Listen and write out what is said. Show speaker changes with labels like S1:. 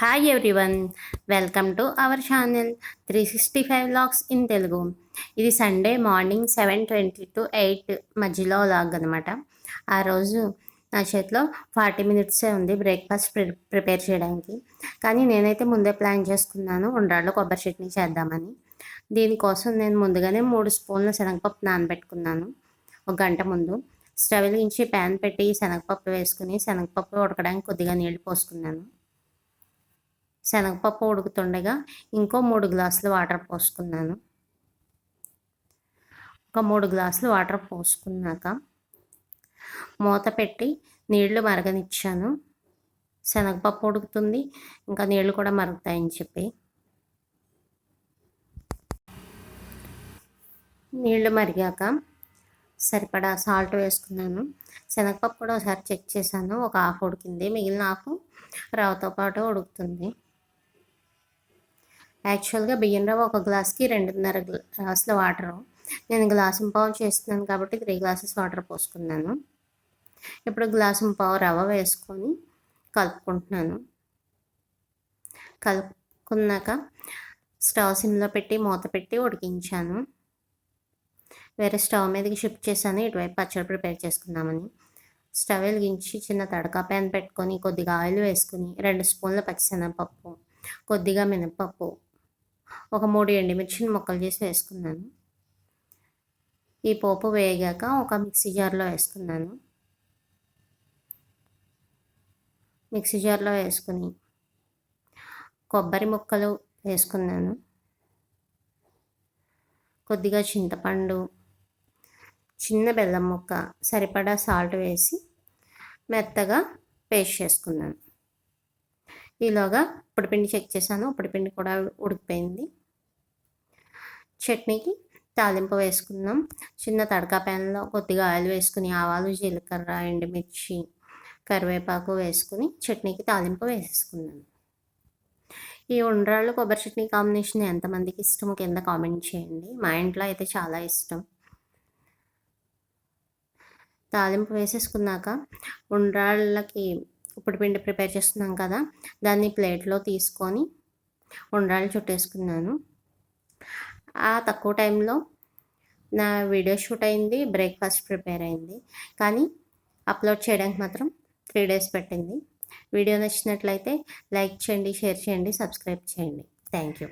S1: Hi everyone welcome to our channel three sixty five vlogs in Telugu ఇది Sunday morning seven twenty to eight మధ్యలో log అనమాట ఆ రోజు నా చేతిలో ఫార్టీ మినిట్సే ఉంది బ్రేక్ఫాస్ట్ ప్రి ప్రిపేర్ చేయడానికి. కానీ నేనైతే ముందే ప్లాన్ చేసుకున్నాను ఉండ్రాళ్ళు కొబ్బరి చట్నీ చేద్దామని. దీనికోసం నేను ముందుగానే మూడు స్పూన్ల శనగపప్పు నానబెట్టుకున్నాను. ఒక గంట ముందు స్టవ్ నుంచి ప్యాన్ పెట్టి శనగపప్పు వేసుకుని శనగపప్పు ఉడకడానికి కొద్దిగా నీళ్ళు పోసుకున్నాను. శనగపప్పు ఉడుకుతుండగా ఇంకో మూడు గ్లాసులు వాటర్ పోసుకున్నాను. ఒక మూడు గ్లాసులు వాటర్ పోసుకున్నాక మూత పెట్టి నీళ్ళు మరగనిచ్చాను. శనగపప్పు ఉడుకుతుంది ఇంకా నీళ్ళు కూడా మరుగుతాయని చెప్పి. నీళ్ళు మరిగాక సరిపడా సాల్ట్ వేసుకున్నాను. శనగపప్పు కూడా ఒకసారి చెక్ చేశాను ఒక హాఫ్ ఉడికింది. మిగిలిన హాఫ్ రవ్వతో పాటు ఉడుకుతుంది. యాక్చువల్గా బియ్యం రవ్వ ఒక గ్లాస్కి రెండున్నర గ్లాసుల వాటర్. నేను గ్లాసు పావు చేస్తున్నాను కాబట్టి త్రీ గ్లాసెస్ వాటర్ పోసుకున్నాను. ఇప్పుడు గ్లాసు పావు రవ్వ వేసుకొని కలుపుకుంటున్నాను. కలుపుకున్నాక స్టవ్ సిమ్లో పెట్టి మూత పెట్టి ఉడికించాను. వేరే స్టవ్ మీదకి షిఫ్ట్ చేశాను. ఇటువైపు పచ్చడి ప్రిపేర్ చేసుకుందామని. స్టవ్ వెలిగించి చిన్న తడకా ప్యాన్ పెట్టుకొని కొద్దిగా ఆయిల్ వేసుకుని రెండు స్పూన్ల పచ్చిశనగపప్పు కొద్దిగా మినపప్పు ఒక మూడు ఎండుమిర్చిని ముక్కలు చేసి వేసుకున్నాను. ఈ పోపు వేగాక ఒక మిక్సీ జార్లో వేసుకున్నాను. మిక్సీ జార్లో వేసుకుని కొబ్బరి ముక్కలు వేసుకున్నాను. కొద్దిగా చింతపండు చిన్న బెల్లం ముక్క సరిపడా సాల్ట్ వేసి మెత్తగా పేస్ట్ చేసుకున్నాను. ఈలోగా పిండి చెక్ చేశాను. పిండి కూడా ఉడికిపోయింది. చట్నీకి తాలింపు వేసుకుందాం. చిన్న తడకా ప్యాన్లో కొద్దిగా ఆయిల్ వేసుకుని ఆవాలు జీలకర్ర ఎండుమిర్చి కరివేపాకు వేసుకుని చట్నీకి తాలింపు వేసేసుకుందాం. ఈ ఉండ్రాళ్ళు కొబ్బరి చట్నీ కాంబినేషన్ ఎంతమందికి ఇష్టమో కింద కామెంట్ చేయండి. మా ఇంట్లో అయితే చాలా ఇష్టం. తాలింపు వేసేసుకున్నాక ఉండ్రాళ్ళకి ఇప్పుడు పిండి ప్రిపేర్ చేస్తున్నాం కదా దాన్ని ప్లేట్లో తీసుకొని ఉండ్రాలు చుట్టేసుకున్నాను. ఆ తక్కువ టైంలో నా వీడియో షూట్ అయింది బ్రేక్ఫాస్ట్ ప్రిపేర్ అయింది. కానీ అప్లోడ్ చేయడానికి మాత్రం త్రీ డేస్ పెట్టింది. వీడియో నచ్చినట్లయితే లైక్ చేయండి షేర్ చేయండి సబ్స్క్రైబ్ చేయండి. Thank you.